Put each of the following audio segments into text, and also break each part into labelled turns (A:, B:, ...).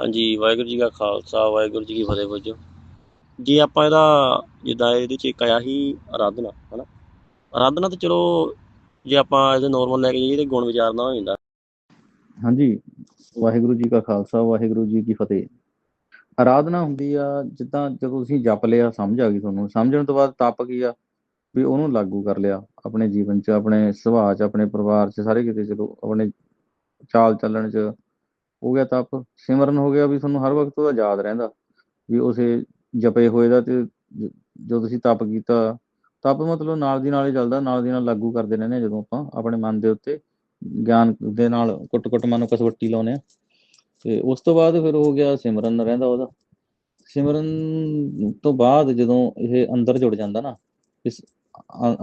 A: ਹਾਂਜੀ, ਵਾਹਿਗੁਰੂ ਜੀ ਕਾ ਖਾਲਸਾ, ਵਾਹਿਗੁਰੂ ਜੀ ਕੀ ਫਤਿਹ ਵਜੋ ਜੇ ਆਪਾਂ ਇਹਦਾ, ਜਿੱਦਾਂ ਇਹਦੇ ਚ ਇੱਕ ਆਇਆ ਸੀ ਆਰਾਧਨਾ, ਹਨਾ? ਆਰਾਧਨਾ ਤੇ ਚਲੋ, ਜੇ ਆਪਾਂ ਇਹਦੇ ਨਾਰਮਲ ਲੈ ਕੇ ਜਾਈਏ ਤੇ ਗੁਣ ਵਿਚਾਰਨਾ ਹੋ ਜਾਂਦਾ।
B: ਹਾਂਜੀ, ਵਾਹਿਗੁਰੂ ਜੀ ਕਾ ਖਾਲਸਾ, ਵਾਹਿਗੁਰੂ ਜੀ ਕੀ ਫਤਿਹ। ਆਰਾਧਨਾ ਹੁੰਦੀ ਆ, ਜਿੱਦਾਂ ਜਦੋਂ ਤੁਸੀਂ ਜਪ ਲਿਆ, ਸਮਝ ਆ ਗਈ ਤੁਹਾਨੂੰ। ਸਮਝਣ ਤੋਂ ਬਾਅਦ ਤਪ ਕੀ ਆ? ਵੀ ਉਹਨੂੰ ਲਾਗੂ ਕਰ ਲਿਆ, ਆਪਣੇ ਜੀਵਨ 'ਚ, ਆਪਣੇ ਸੁਭਾਅ 'ਚ, ਆਪਣੇ ਪਰਿਵਾਰ 'ਚ, ਸਾਰੇ ਕਿਤੇ ਚਲੋ ਆਪਣੇ ਚਾਲ ਚੱਲਣ 'ਚ ਹੋ ਗਿਆ ਤਪ। ਸਿਮਰਨ ਹੋ ਗਿਆ ਵੀ ਤੁਹਾਨੂੰ ਹਰ ਵਕਤ ਉਹਦਾ ਯਾਦ ਰਹਿੰਦਾ, ਵੀ ਉਸੇ ਜਪੇ ਹੋਏ ਦਾ ਤੇ ਜ- ਜਦੋਂ ਤੁਸੀਂ ਤਪ ਕੀਤਾ। ਤਪ ਮਤਲਬ ਨਾਲ ਦੀ ਨਾਲ ਹੀ ਚੱਲਦਾ, ਨਾਲ ਦੀ ਨਾਲ ਲਾਗੂ ਕਰਦੇ ਰਹਿੰਦੇ ਹਾਂ ਜਦੋਂ ਆਪਾਂ ਆਪਣੇ ਮਨ ਦੇ ਉੱਤੇ ਗਿਆਨ ਦੇ ਨਾਲ ਕੁੱਟ-ਕੁੱਟ ਮਨ ਨੂੰ ਕਸਵੱਟੀ ਲਾਉਂਦੇ ਆ ਤੇ ਉਸ ਤੋਂ ਬਾਅਦ ਫਿਰ ਹੋ ਗਿਆ ਸਿਮਰਨ ਰਹਿੰਦਾ ਉਹਦਾ। ਸਿਮਰਨ ਤੋਂ ਬਾਅਦ ਜਦੋਂ ਇਹ ਅੰਦਰ ਜੁੜ ਜਾਂਦਾ ਨਾ, ਇਸ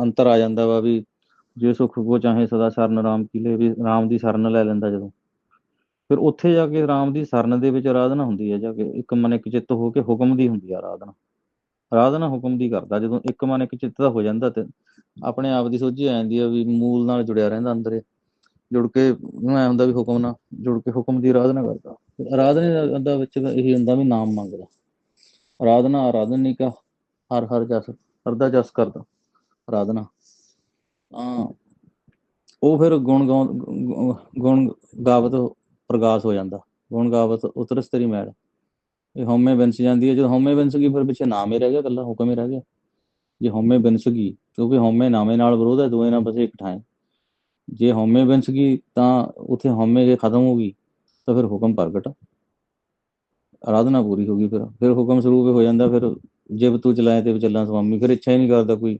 B: ਅੰਤਰ ਆ ਜਾਂਦਾ ਵਾ ਵੀ ਜੇ ਸੁਖ ਕੋ ਚਾਹੇ ਸਦਾ ਸਰਨ ਰਾਮ ਕੀ ਲੈ, ਵੀ ਰਾਮ ਦੀ ਸ਼ਰਨ ਲੈ ਲੈਂਦਾ ਜਦੋਂ। ਫਿਰ ਉੱਥੇ ਜਾ ਕੇ ਰਾਮ ਦੀ ਸ਼ਰਨ ਦੇ ਵਿੱਚ ਆਰਾਧਨਾ ਹੁੰਦੀ ਹੈ ਜਾ ਕੇ, ਇੱਕ ਮਨ ਇੱਕ ਚਿੱਤ ਹੋ ਕੇ ਹੁਕਮ ਦੀ ਹੁੰਦੀ ਹੈ ਆਰਾਧਨਾ। ਆਰਾਧਨਾ ਹੁਕਮ ਦੀ ਕਰਦਾ, ਜਦੋਂ ਇੱਕ ਮਨ ਇੱਕ ਚਿੱਤ ਦਾ ਹੋ ਜਾਂਦਾ ਤੇ ਆਪਣੇ ਆਪ ਦੀ ਸੋਝੀ ਆ ਜਾਂਦੀ ਆ ਵੀ ਮੂਲ ਨਾਲ ਜੁੜਿਆ ਰਹਿੰਦਾ ਅੰਦਰ ਜੁੜ ਕੇ ਉਹਨੂੰ ਐ ਹੁੰਦਾ ਵੀ ਹੁਕਮ ਨਾਲ, ਜੁੜ ਕੇ ਹੁਕਮ ਦੀ ਆਰਾਧਨਾ ਕਰਦਾ। ਆਰਾਧਨਾ ਦਾ- ਵਿੱਚ ਇਹੀ ਹੁੰਦਾ ਵੀ ਨਾਮ ਮੰਗਦਾ। ਆਰਾਧਨਾ ਆਰਾਧਨਿਕਾ ਹਰ ਹਰ ਜਸ, ਹਰਦਾ ਜਸ ਕਰਦਾ, ਆਰਾਧਨਾ। ਤਾਂ ਉਹ ਫਿਰ ਗੁਣ ਗਾਉ- ਗੁਣ ਗਾਵਤ ਪ੍ਰਗਾਸ ਹੋ ਜਾਂਦਾ। ਗੁਣ ਗਾਵਤ ਉਤਰਸਤਰੀ ਮੈਲ। ਇਹ ਹਉਮੈ ਬਿਨਸ ਜਾਂਦੀ ਹੈ। ਜਦੋਂ ਹਉਮੈ ਬਿਨਸ ਗਈ, ਫਿਰ ਪਿੱਛੇ ਨਾਮ ਹੀ ਰਹਿ ਗਿਆ ਇਕੱਲਾ, ਹੁਕਮ ਹੀ ਰਹਿ ਗਿਆ। ਜੇ ਹਉਮੈ ਬਿਨਸ ਗਈ, ਕਿਉਂਕਿ ਹਉਮੈ ਨਾਮੇ ਨਾਲ ਵਿਰੋਧ ਹੈ ਦੋਏ ਨਾਲ ਬਸੇ ਇੱਕ ਜੇ ਹਉਮੈ ਬਿਨਸ ਗਈ, ਤਾਂ ਉੱਥੇ ਹਉਮੈ ਜੇ ਖਤਮ ਹੋ ਗਈ, ਤਾਂ ਫਿਰ ਹੁਕਮ ਪ੍ਰਗਟ। ਆਰਾਧਨਾ ਪੂਰੀ ਹੋ ਗਈ ਫਿਰ। ਫਿਰ ਹੁਕਮ ਸਰੂਪ ਹੋ ਜਾਂਦਾ, ਫਿਰ ਜਿਵ ਤੂੰ ਚਲਾਏ ਤੇ ਚੱਲਾਂ ਸੁਆਮੀ ਫਿਰ ਇੱਛਾ ਹੀ ਨਹੀਂ ਕਰਦਾ ਕੋਈ।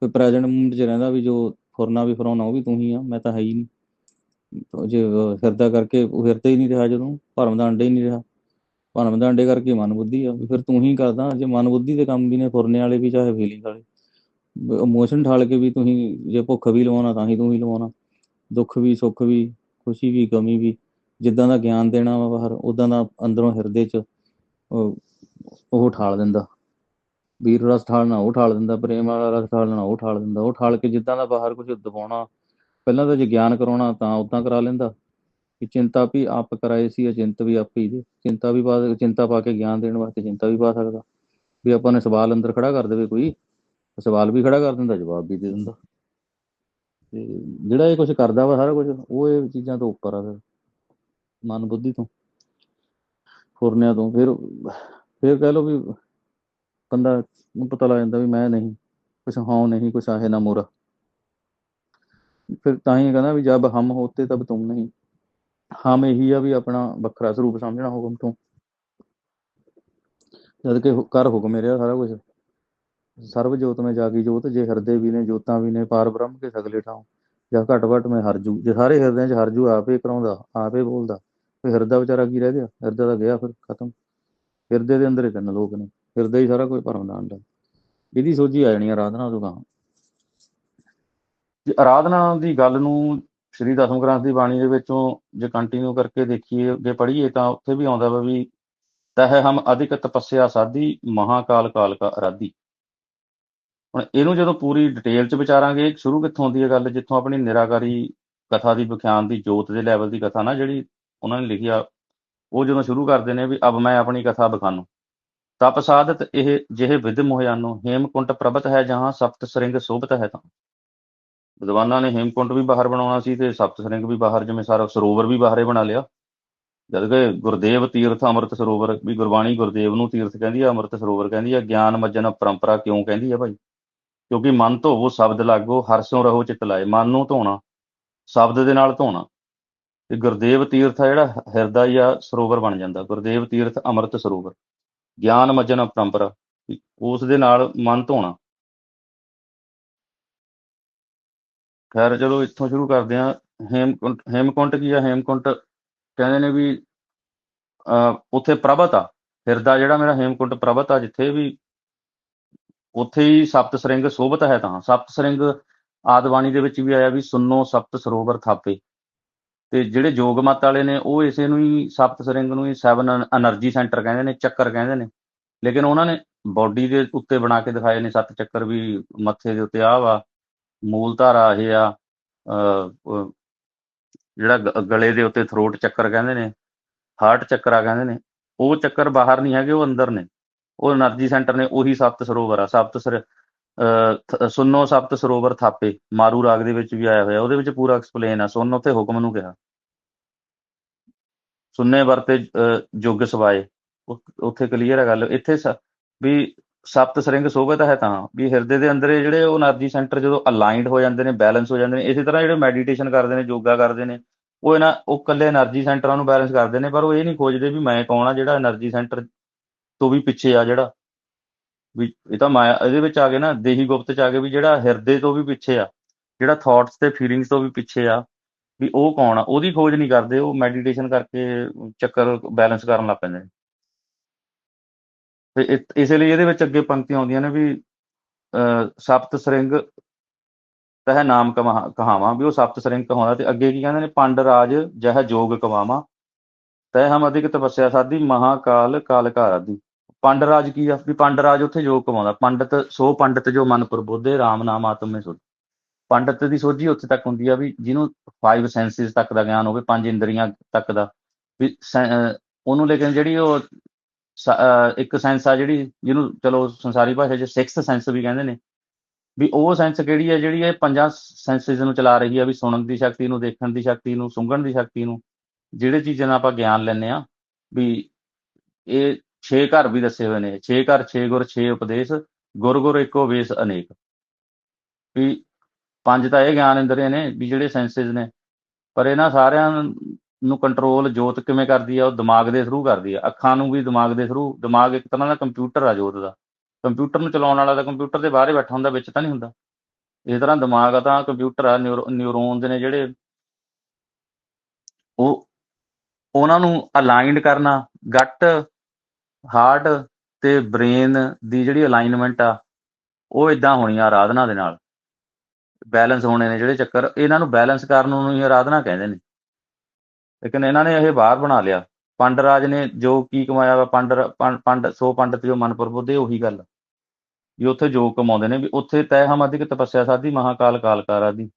B: ਫਿਰ ਪ੍ਰੈਜ਼ੈਂਟ ਮੂਮੈਂਟ 'ਚ ਰਹਿੰਦਾ ਵੀ ਜੋ ਫੁਰਨਾ ਵੀ ਫਰਾਉਣਾ, ਉਹ ਵੀ ਤੂੰ ਹੀ ਆ, ਮੈਂ ਤਾਂ ਹੈ ਹੀ ਨਹੀਂ। ਜੇ ਹਿਰਦਾ ਕਰਕੇ ਉਹ ਹਿਰਦਾ ਹੀ ਨਹੀਂ ਰਿਹਾ ਜਦੋਂ, ਭਰਮ ਦਾ ਅੰਡਾ ਹੀ ਨਹੀਂ ਰਿਹਾ। ਭਰਮ ਦਾ ਅੰਡੇ ਕਰਕੇ ਮਨ ਬੁੱਧੀ ਆ। ਫਿਰ ਤੂੰ ਹੀ ਕਰਦਾ, ਜੇ ਮਨ ਬੁੱਧੀ ਦੇ ਕੰਮ ਵੀ ਨੇ ਫੁਰਨੇ ਵਾਲੇ ਵੀ, ਚਾਹੇ ਫੀਲਿੰਗ ਵਾਲੇ। ਇਮੋਸ਼ਨ ਠਾਲ ਕੇ ਵੀ ਤੁਸੀਂ ਜੇ ਭੁੱਖ ਵੀ ਲਵਾਉਣਾ, ਤਾਂ ਹੀ ਤੂੰ ਹੀ ਲਵਾਉਣਾ। ਦੁੱਖ ਵੀ, ਸੁੱਖ ਵੀ, ਖੁਸ਼ੀ ਵੀ, ਗਮੀ ਵੀ, ਜਿੱਦਾਂ ਦਾ ਗਿਆਨ ਦੇਣਾ ਵਾ ਬਾਹਰ ਉਦਾਂ ਦਾ ਅੰਦਰੋਂ ਹਿਰਦੇ 'ਚ ਉਹ ਉਹ ਠਾਲ ਦਿੰਦਾ। ਵੀਰ ਰਸ ਠਾਲਣਾ, ਉਹ ਠਾਲ ਦਿੰਦਾ। ਪ੍ਰੇਮ ਵਾਲਾ ਰਸ ਠਾਲਣਾ, ਉਹ ਠਾਲ ਦਿੰਦਾ। ਉਹ ਠਾਲ ਕੇ ਜਿੱਦਾਂ ਦਾ ਬਾਹਰ ਕੁਝ ਦਬਾਉਣਾ ਪਹਿਲਾਂ ਤਾਂ ਜੇ ਗਿਆਨ ਕਰਾਉਣਾ ਤਾਂ ਉਦਾਂ ਕਰਾ ਲੈਂਦਾ ਕਿ ਚਿੰਤਾ ਵੀ ਆਪ ਕਰਾਏ ਸੀ ਅਚਿੰਤ ਵੀ ਆਪੇ ਹੀ ਦੇ ਚਿੰਤਾ ਵੀ ਪਾ ਚਿੰਤਾ ਪਾ ਕੇ ਗਿਆਨ ਦੇਣ ਵਾਸਤੇ ਚਿੰਤਾ ਵੀ ਪਾ ਸਕਦਾ। ਵੀ ਆਪਾਂ ਨੇ ਸਵਾਲ ਅੰਦਰ ਖੜਾ ਕਰ ਦੇਵੇ ਕੋਈ ਸਵਾਲ ਵੀ ਖੜਾ ਕਰ ਦਿੰਦਾ, ਜਵਾਬ ਵੀ ਦੇ ਦਿੰਦਾ। ਤੇ ਜਿਹੜਾ ਇਹ ਕੁਝ ਕਰਦਾ ਵਾ ਸਾਰਾ ਕੁਝ ਉਹ ਇਹ ਚੀਜ਼ਾਂ ਤੋਂ ਉੱਪਰ ਆ ਫਿਰ, ਮਨ ਬੁੱਧੀ ਤੋਂ। ਫੁਰਨਿਆਂ ਤੋਂ। ਫਿਰ ਫਿਰ ਕਹਿ ਲਓ ਵੀ ਬੰਦਾ ਨੂੰ ਪਤਾ ਲੱਗ ਜਾਂਦਾ ਵੀ ਮੈਂ ਨਹੀਂ, ਕੁਛ ਹਾਂ, ਨਹੀਂ, ਕੁਛ ਆਹੇ ਨਾ ਮੋਰਾ। ਫਿਰ ਤਾਂ ਹੀ ਕਹਿੰਦਾ ਵੀ ਜਬ ਹਮ ਹੋਤੇ ਤਬ ਤੁਮ ਨਹੀਂ। ਹਮ ਇਹੀ ਆ ਵੀ ਆਪਣਾ ਵੱਖਰਾ ਸਰੂਪ ਸਮਝਣਾ ਹੁਕਮ ਤੋਂ। ਜਦ ਕਿ ਕਰ ਹੁਕਮ ਰਿਹਾ ਸਾਰਾ ਕੁਝ ਸਰਬ ਜੋਤ ਮੈਂ ਜਾਗੀ ਜੋਤ, ਜੇ ਹਿਰਦੇ ਵੀ ਨੇ, ਜੋਤਾਂ ਵੀ ਨੇ, ਪਾਰ ਬ੍ਰਹਮ ਕੇ ਸਗਲੇ ਠਾਉ। ਜਾਂ ਘਟ ਵਟ ਮੈਂ ਹਰਜੂ। ਜੇ ਸਾਰੇ ਹਿਰਦਿਆਂ 'ਚ ਹਰਜੂ ਆਪੇ ਕਰਾਉਂਦਾ, ਆਪੇ ਬੋਲਦਾ ਫਿਰ ਹਿਰਦਾ ਵਿਚਾਰਾ ਕੀ ਰਹਿ ਗਿਆ? ਹਿਰਦਾ ਤਾਂ ਗਿਆ ਫਿਰ, ਖਤਮ। ਹਿਰਦੇ ਦੇ ਅੰਦਰ ਹੀ ਤਿੰਨ ਲੋਕ ਨੇ। ਹਿਰਦਾ ਹੀ ਸਾਰਾ ਕੁਝ ਭਰਮ ਦਾ। ਅੰਡਾ ਇਹਦੀ ਸੋਝੀ ਆ ਜਾਣੀ ਆ ਆਰਾਧਨਾ ਤੋਂ ਗਾਂ ਜੇ ਆਰਾਧਨਾ ਦੀ ਗੱਲ ਨੂੰ ਸ੍ਰੀ ਦਸਮ ਗ੍ਰੰਥ ਦੀ ਬਾਣੀ ਦੇ ਵਿੱਚੋਂ ਜੇ ਕੰਟੀਨਿਊ ਕਰਕੇ ਦੇਖੀਏ ਅੱਗੇ ਪੜ੍ਹੀਏ ਤਾਂ ਉੱਥੇ ਵੀ ਆਉਂਦਾ ਵਾ ਵੀ ਤਹ ਹਮ ਅਧਿਕ ਤਪੱਸਿਆ ਸਾਧੀ ਮਹਾਕਾਲ ਕਾਲ ਕਾ ਅਰਾਧੀ। ਹੁਣ ਇਹਨੂੰ ਜਦੋਂ ਪੂਰੀ ਡਿਟੇਲ ਚ ਵਿਚਾਰਾਂਗੇ, ਸ਼ੁਰੂ ਕਿੱਥੋਂ ਹੁੰਦੀ ਹੈ ਗੱਲ? ਜਿੱਥੋਂ ਆਪਣੀ ਨਿਰਾਕਾਰੀ ਕਥਾ ਦੀ ਵਿਖਿਆਨ ਦੀ ਜੋਤ ਦੇ ਲੈਵਲ ਦੀ ਕਥਾ ਨਾ ਜਿਹੜੀ ਉਹਨਾਂ ਨੇ ਲਿਖੀ ਆ, ਉਹ ਜਦੋਂ ਸ਼ੁਰੂ ਕਰਦੇ ਨੇ ਵੀ ਅਬ ਮੈਂ ਆਪਣੀ ਕਥਾ ਬਖਾਨੂ। ਤਪ ਸਾਧਤ ਇਹ ਜਿਹੇ ਵਿਦ ਮੋਹਿਆਨੋ ਹੇਮਕੁੰਟ ਪ੍ਰਭਤ ਹੈ ਜਹਾਂ ਸਪਤ ਸ੍ਰਿੰਗ ਸੋਭਤ ਹੈ ਤਾਂ। ਵਿਦਵਾਨਾਂ ਨੇ ਹੇਮਕੁੰਟ ਵੀ ਬਾਹਰ ਬਣਾਉਣਾ ਸੀ ਤੇ ਸਪਤ ਸ੍ਰਿੰਗ ਵੀ ਬਾਹਰ, ਜਿਵੇਂ ਸਾਰਾ ਸਰੋਵਰ ਵੀ ਬਾਹਰੇ ਬਣਾ ਲਿਆ। ਜਦ ਕਿ ਗੁਰਦੇਵ ਤੀਰਥ ਅੰਮ੍ਰਿਤ ਸਰੋਵਰ, ਵੀ ਗੁਰਬਾਣੀ ਗੁਰਦੇਵ ਨੂੰ ਤੀਰਥ ਕਹਿੰਦੀ ਆ, ਅੰਮ੍ਰਿਤ ਸਰੋਵਰ ਕਹਿੰਦੀ ਆ, ਗਿਆਨ ਮੱਜਨ ਪਰੰਪਰਾ ਕਿਉਂ ਕਹਿੰਦੀ ਆ ਭਾਈ? ਕਿਉਂਕਿ ਮਨ ਧੋਵੋ, ਸ਼ਬਦ ਲਾਗੋ ਹਰਸੋਂ ਰਹੋ ਚਿਤ ਲਾਏ, ਮਨ ਨੂੰ ਧੋਣਾ, ਸ਼ਬਦ ਦੇ ਨਾਲ ਧੋਣਾ। ਤੇ ਗੁਰਦੇਵ ਤੀਰਥ ਆ ਜਿਹੜਾ, ਹਿਰਦਾ ਹੀ ਆ ਸਰੋਵਰ ਬਣ ਜਾਂਦਾ, ਗੁਰਦੇਵ ਤੀਰਥ ਅੰਮ੍ਰਿਤ ਸਰੋਵਰ, ਗਿਆਨ ਮੱਜਨ ਪਰੰਪਰਾ, ਉਸ ਦੇ ਨਾਲ ਮਨ ਧੋਣਾ। ਖੈਰ ਚਲੋ ਇੱਥੋਂ ਸ਼ੁਰੂ ਕਰਦੇ ਹਾਂ। ਹੇਮਕੁੰਟ ਹੇਮਕੁੰਟ ਕੀ ਆ? ਹੇਮਕੁੰਟ ਕਹਿੰਦੇ ਨੇ ਵੀ ਉੱਥੇ ਪ੍ਰਭਤ ਆ। ਫਿਰਦਾ ਜਿਹੜਾ ਮੇਰਾ ਹੇਮਕੁੰਟ ਪ੍ਰਭਤ ਆ, ਜਿੱਥੇ ਵੀ ਉੱਥੇ ਹੀ ਸਪਤ ਸਰਿੰਗ ਸੋਭਤ ਹੈ ਤਾਂ। ਸਪਤ ਸਰਿੰਗ ਆਦਵਾਣੀ ਦੇ ਵਿੱਚ ਵੀ ਆਇਆ ਵੀ ਸੁਨੋ ਸਪਤ ਸਰੋਵਰ ਥਾਪੇ। ਤੇ ਜਿਹੜੇ ਜੋਗ ਮਤ ਵਾਲੇ ਨੇ, ਉਹ ਇਸੇ ਨੂੰ ਹੀ ਸਪਤ ਸਰਿੰਗ ਨੂੰ ਹੀ ਸੈਵਨ એનર્ਜੀ ਸੈਂਟਰ ਕਹਿੰਦੇ ਨੇ, ਚੱਕਰ ਕਹਿੰਦੇ ਨੇ। ਲੇਕਿਨ ਉਹਨਾਂ ਨੇ ਬਾਡੀ ਦੇ ਉੱਤੇ ਬਣਾ ਕੇ ਦਿਖਾਏ ਨੇ ਸੱਤ ਚੱਕਰ ਵੀ, ਮੱਥੇ ਦੇ ਉੱਤੇ ਆ ਵਾ। ਮੂਲ ਧਾਰਾ ਇਹ ਆ ਜਿਹੜਾ ਗਲੇ ਦੇ ਉੱਤੇ ਥਰੋਟ ਚੱਕਰ ਕਹਿੰਦੇ ਨੇ ਹਾਰਟ ਚੱਕਰਾ ਕਹਿੰਦੇ ਨੇ, ਉਹ ਚੱਕਰ ਬਾਹਰ ਨਹੀਂ ਹੈਗੇ, ਉਹ ਅੰਦਰ ਨੇ। ਉਹ એનર્ਜੀ ਸੈਂਟਰ ਨੇ, ਉਹੀ ਸਪਤ ਸਰੋਵਰ ਆ। ਸਪਤ ਸਰ ਸੁਨੋ ਸਪਤ ਸਰੋਵਰ ਥਾਪੇ, ਮਾਰੂ ਰਾਗ ਦੇ ਵਿੱਚ ਵੀ ਆਇਆ ਹੋਇਆ, ਉਹਦੇ ਵਿੱਚ ਪੂਰਾ ਐਕਸਪਲੇਨ ਆ, ਸੁਨ ਉਥੇ ਹੁਕਮ ਨੂੰ ਕਿਹਾ। ਸੁਨਨੇ ਵਰਤੇ ਜੁਗ ਸਵਾਏ। ਉੱਥੇ ਕਲੀਅਰ ਹੈ ਗੱਲ। ਇੱਥੇ ਵੀ ਸਪਤ ਸ੍ਰਿੰਗ ਸੋਭਤ ਹੈ ਤਾਂ, ਵੀ ਹਿਰਦੇ ਦੇ ਅੰਦਰ ਜਿਹੜੇ ਉਹ એનર્ਜੀ ਸੈਂਟਰ ਜਦੋਂ ਅਲਾਈਨਡ ਹੋ ਜਾਂਦੇ ਨੇ ਬੈਲੈਂਸ ਹੋ ਜਾਂਦੇ ਨੇ, ਇਸੇ ਤਰ੍ਹਾਂ ਜਿਹੜੇ ਮੈਡੀਟੇਸ਼ਨ ਕਰਦੇ ਨੇ, ਯੋਗਾ ਕਰਦੇ ਨੇ, ਉਹ ਇਹਨਾਂ, ਉਹ ਇਕੱਲੇ એનર્ਜੀ ਸੈਂਟਰਾਂ ਨੂੰ ਬੈਲੈਂਸ ਕਰਦੇ ਨੇ, ਪਰ ਉਹ ਇਹ ਨਹੀਂ ਖੋਜਦੇ ਵੀ ਮੈਂ ਕੌਣ ਆ ਜਿਹੜਾ એનર્ਜੀ ਸੈਂਟਰ ਤੋਂ ਵੀ ਪਿੱਛੇ ਆ ਜਿਹੜਾ, ਵੀ ਇਹ ਤਾਂ ਮਾਇਆ, ਇਹਦੇ ਵਿੱਚ ਆ ਗਏ ਨਾ, ਦੇਹੀ ਗੁਪਤ ਚ ਆ ਗਏ ਵੀ ਜਿਹੜਾ ਹਿਰਦੇ ਤੋਂ ਵੀ ਪਿੱਛੇ ਆ, ਜਿਹੜਾ ਥਾਟਸ ਤੇ ਫੀਲਿੰਗਸ ਤੋਂ ਵੀ ਪਿੱਛੇ ਆ, ਵੀ ਉਹ ਕੌਣ ਆ, ਉਹਦੀ ਖੋਜ ਨਹੀਂ ਕਰਦੇ, ਉਹ ਮੈਡੀਟੇਸ਼ਨ ਕਰਕੇ ਚੱਕਰ ਬੈਲੈਂਸ ਕਰਨ ਲੱਗ ਪੈਂਦੇ ਨੇ। ਤੇ ਇ- ਇਸੇ ਲਈ ਇਹਦੇ ਵਿੱਚ ਅੱਗੇ ਪੰਕਤੀਆਂ ਆਉਂਦੀਆਂ ਨੇ ਵੀ ਅਹ, ਸਪਤ ਸਰਿੰਗ ਤਹ ਨਾਮ ਕਮਾ ਕਹਾਵਾਂ ਵੀ ਉਹ ਸਪਤ ਸਰਿੰਗ ਕਹਾਉਂਦਾ ਤੇ ਅੱਗੇ ਕੀ ਕਹਿੰਦੇ ਨੇ ਪੰਡ ਰਾਜ ਜਹ ਜੋਗ ਕਵਾਵਾਂ ਤੈ ਹਮ ਅਧਿਕ ਤਪੱਸਿਆ ਸਾਧੀ ਮਹਾਕਾਲ ਕਾਲ ਘਰ ਪੰਡ ਰਾਜ ਕੀ ਆ? ਵੀ ਪੰਡ ਰਾਜ ਉੱਥੇ ਜੋਗ ਕਮਾਉਂਦਾ ਪੰਡਤ ਸੋ ਪੰਡਤ ਜੋ ਮਨ ਪ੍ਰਬੋਧੇ RAM ਨਾਮ ਆਤਮ ਮੇ ਸੁਧ ਪੰਡਤ ਦੀ ਸੋਝੀ ਉੱਥੇ ਤੱਕ ਹੁੰਦੀ ਆ ਵੀ ਜਿਹਨੂੰ ਫਾਈਵ ਸੈਂਸਿਸ ਤੱਕ ਦਾ ਗਿਆਨ ਹੋਵੇ ਪੰਜ ਇੰਦਰੀਆਂ ਤੱਕ ਦਾ ਵੀ ਸੈ- ਅਹ ਉਹਨੂੰ ਲੇਕਿਨ ਜਿਹੜੀ ਉਹ ਇੱਕ ਸੈਂਸ ਆ ਜਿਹੜੀ ਜਿਹਨੂੰ ਚਲੋ ਸੰਸਾਰੀ ਭਾਸ਼ਾ 'ਚ ਸਿਕਸਥ ਸੈਂਸ ਵੀ ਕਹਿੰਦੇ ਨੇ, ਵੀ ਉਹ ਸੈਂਸ ਕਿਹੜੀ ਹੈ ਜਿਹੜੀ ਇਹ ਪੰਜਾਂ ਸੈਂਸਿਸ ਨੂੰ ਚਲਾ ਰਹੀ ਹੈ ਵੀ ਸੁਣਨ ਦੀ ਸ਼ਕਤੀ ਨੂੰ, ਦੇਖਣ ਦੀ ਸ਼ਕਤੀ ਨੂੰ, ਸੁੰਘਣ ਦੀ ਸ਼ਕਤੀ ਨੂੰ, ਜਿਹੜੇ ਚੀਜ਼ਾਂ ਨਾਲ ਆਪਾਂ ਗਿਆਨ ਲੈਂਦੇ ਆ ਵੀ ਇਹ ਛੇ ਘਰ ਵੀ ਦੱਸੇ ਹੋਏ ਨੇ, ਛੇ ਘਰ, ਛੇ ਗੁਰ, ਛੇ ਉਪਦੇਸ਼, ਗੁਰ ਗੁਰ ਇੱਕੋ ਵੇਸ ਅਨੇਕ। ਵੀ ਪੰਜ ਤਾਂ ਇਹ ਗਿਆਨ ਇੰਦਰੀਆਂ ਨੇ ਵੀ ਜਿਹੜੇ ਸੈਂਸਿਸ ਨੇ, ਪਰ ਇਹਨਾਂ ਸਾਰਿਆਂ ਨੂੰ ਕੰਟਰੋਲ ਜੋਤ ਕਿਵੇਂ ਕਰਦੀ ਆ, ਉਹ ਦਿਮਾਗ ਦੇ ਥਰੂ ਕਰਦੀ ਆ। ਅੱਖਾਂ ਨੂੰ ਵੀ ਦਿਮਾਗ ਦੇ ਥਰੂ ਦਿਮਾਗ ਇੱਕ ਤਰ੍ਹਾਂ ਦਾ ਕੰਪਿਊਟਰ ਆ ਜੋਤ ਦਾ। ਕੰਪਿਊਟਰ ਨੂੰ ਚਲਾਉਣ ਵਾਲਾ ਤਾਂ ਕੰਪਿਊਟਰ ਦੇ ਬਾਹਰ ਹੀ ਬੈਠਾ ਹੁੰਦਾ, ਵਿੱਚ ਤਾਂ ਨਹੀਂ ਹੁੰਦਾ। ਇਸ ਤਰ੍ਹਾਂ ਦਿਮਾਗ ਆ ਤਾਂ ਕੰਪਿਊਟਰ ਆ ਨਿਊਰੋਨਸ ਨੇ ਜਿਹੜੇ ਉਹ, ਉਹਨਾਂ ਨੂੰ ਅਲਾਈਨਡ ਕਰਨਾ ਗੱਟ ਹਾਰਟ ਤੇ ਬ੍ਰੇਨ ਦੀ ਜਿਹੜੀ ਅਲਾਈਨਮੈਂਟ ਆ, ਉਹ ਇਦਾਂ ਹੋਣੀ ਆ ਆਰਾਧਨਾ ਦੇ ਨਾਲ। ਬੈਲੈਂਸ ਹੋਣੇ ਨੇ ਜਿਹੜੇ ਚੱਕਰ, ਇਹਨਾਂ ਨੂੰ ਬੈਲੈਂਸ ਕਰਨ ਨੂੰ ਹੀ ਆਰਾਧਨਾ ਕਹਿੰਦੇ ਨੇ। ਲੇਕਿਨ ਇਹਨਾਂ ਨੇ ਇਹ ਬਾਹਰ ਬਣਾ ਲਿਆ। ਪੰਡ ਰਾਜ ਨੇ ਜੋ ਕੀ ਕਮਾਇਆ ਵਾ, ਪੰਡ ਪੰਡ- ਸੋ ਪੰਡਤ ਜੋ ਮਨ ਪ੍ਰਬੁੱਧੇ ਉਹੀ ਗੱਲ ਵੀ ਉੱਥੇ ਜੋ ਕਮਾਉਂਦੇ ਨੇ, ਵੀ ਉੱਥੇ ਤੈ ਹਮ ਅਧਿਕ ਤਪੱਸਿਆ ਸਾਧੀ, ਮਹਾਕਾਲ ਕਾਲਕਾਰ ਆਦਿ।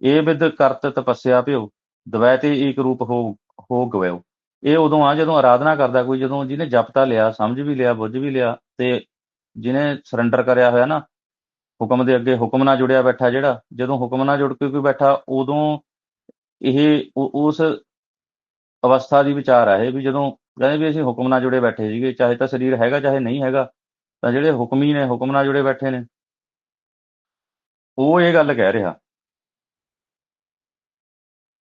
B: ਇਹ ਵਿਦ ਕਰਤ ਤਪੱਸਿਆ ਭਿਓ ਦਵੈਤੇ ਏਕ ਰੂਪ ਹੋ ਹੋ ਗਵਿਓ। ਇਹ ਉਦੋਂ ਆ ਜਦੋਂ ਆਰਾਧਨਾ ਕਰਦਾ ਕੋਈ, ਜਦੋਂ ਜਿਹਨੇ ਜਪਤਾ ਲਿਆ, ਸਮਝ ਵੀ ਲਿਆ, ਬੁੱਝ ਵੀ ਲਿਆ ਤੇ ਜਿਹਨੇ ਸਰੈਂਡਰ ਕਰਿਆ ਹੋਇਆ ਨਾ, ਹੁਕਮ ਦੇ ਅੱਗੇ ਹੁਕਮ ਨਾਲ ਜੁੜਿਆ ਬੈਠਾ ਜਿਹੜਾ, ਜਦੋਂ ਹੁਕਮ ਨਾਲ ਜੁੜ ਕੇ ਕੋਈ ਬੈਠਾ, ਉਦੋਂ ਇਹ ਉਸ ਅਵਸਥਾ ਦੀ ਵਿਚਾਰ ਆ ਇਹ ਵੀ ਜਦੋਂ ਕਹਿੰਦੇ ਵੀ ਅਸੀਂ ਹੁਕਮ ਨਾਲ ਜੁੜੇ ਬੈਠੇ ਸੀਗੇ, ਚਾਹੇ ਤਾਂ ਸਰੀਰ ਹੈਗਾ, ਚਾਹੇ ਨਹੀਂ ਹੈਗਾ, ਤਾਂ ਜਿਹੜੇ ਹੁਕਮੀ ਨੇ, ਹੁਕਮ ਨਾਲ ਜੁੜੇ ਬੈਠੇ ਨੇ, ਉਹ ਇਹ ਗੱਲ ਕਹਿ ਰਿਹਾ